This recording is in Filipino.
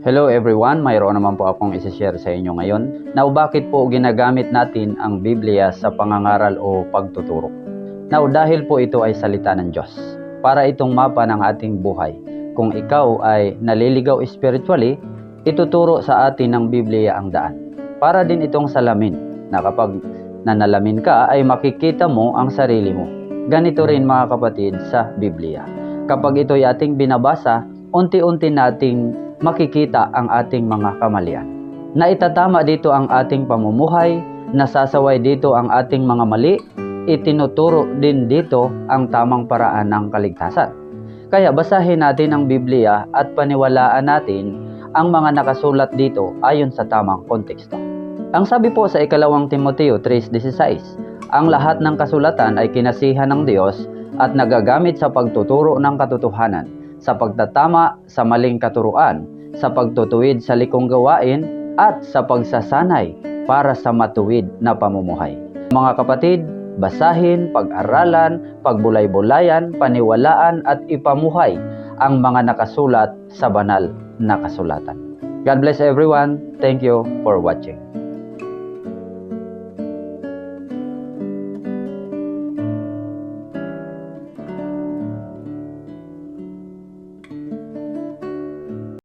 Hello everyone, mayroon naman po akong isi-share sa inyo ngayon. Now, bakit po ginagamit natin ang Biblia sa pangangaral o pagtuturo? Now, dahil po ito ay salita ng Diyos. Para itong mapa ng ating buhay. Kung ikaw ay naliligaw spiritually, ituturo sa atin ng Biblia ang daan. Para din itong salamin na kapag nanalamin ka ay makikita mo ang sarili mo. Ganito rin mga kapatid sa Biblia. Kapag ito'y ating binabasa, unti-unti nating makikita ang ating mga kamalian. Naitatama dito ang ating pamumuhay, nasasaway dito ang ating mga mali, itinuturo din dito ang tamang paraan ng kaligtasan. Kaya basahin natin ang Biblia at paniwalaan natin ang mga nakasulat dito ayon sa tamang konteksto. Ang sabi po sa ikalawang Timoteo 3.16, ang lahat ng kasulatan ay kinasihan ng Diyos at nagagamit sa pagtuturo ng katotohanan, sa pagtatama sa maling katuruan, sa pagtutuwid sa likong gawain, at sa pagsasanay para sa matuwid na pamumuhay. Mga kapatid, basahin, pag-aralan, pagbulay-bulayan, paniwalaan at ipamuhay ang mga nakasulat sa banal na kasulatan. God bless everyone. Thank you for watching.